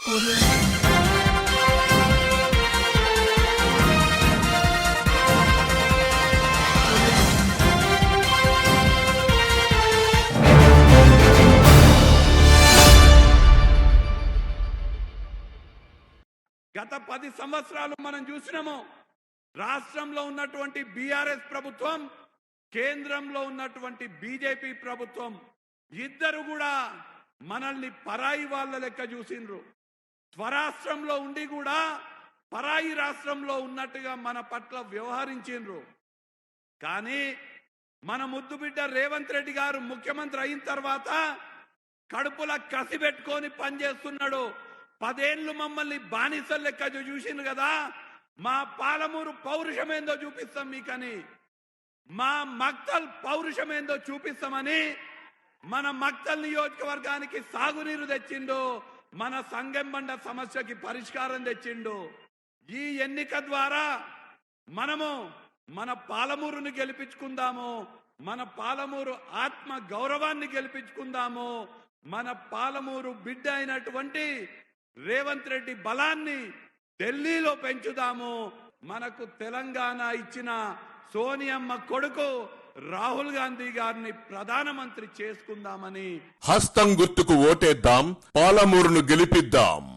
గత పది సంవత్సరాలు మనం చూసినాము. రాష్ట్రంలో ఉన్నటువంటి బీఆర్ఎస్ ప్రభుత్వం కేంద్రంలో ఉన్నటువంటి బీజేపీ ప్రభుత్వం ఇద్దరు కూడా మనల్ని పరాయి వాళ్ళ లెక్క చూసిండ్రు. స్వరాష్ట్రంలో ఉండి కూడా పరాయి రాష్ట్రంలో ఉన్నట్టుగా మన పట్ల వ్యవహరించిండ్రు. కానీ మన ముద్దు బిడ్డ రేవంత్ రెడ్డి గారు ముఖ్యమంత్రి అయిన తర్వాత కడుపుల కసి పెట్టుకొని పనిచేస్తున్నాడు పదేళ్ళు మమ్మల్ని బానిసలు లెక్క చూ- చూసిండు కదా. మా పాలమూరు పౌరుషమేందో చూపిస్తాం మీకని. మా మక్తల్ పౌరుషమేందో చూపిస్తామని మన మక్తల్ నియోజకవర్గానికి సాగునీరు తెచ్చిండు. మన సంగెంబండ సమస్యకి పరిష్కారం తెచ్చిండు. ఈ ఎన్నిక ద్వారా మనము మన పాలమూరుని గెలిపించుకుందాము. మన పాలమూరు ఆత్మ గౌరవాన్ని గెలిపించుకుందాము. మన పాలమూరు బిడ్డ అయినటువంటి రేవంత్ రెడ్డి బలాన్ని ఢిల్లీలో పెంచుదాము. మనకు తెలంగాణ ఇచ్చిన సోనియమ్మ కొడుకు రాహుల్ గాంధీ గారిని ప్రధానమంత్రి చేసుకుందామని హస్తం గుర్తుకు ఓటేద్దాం పాలమూరును గెలిపిద్దాం.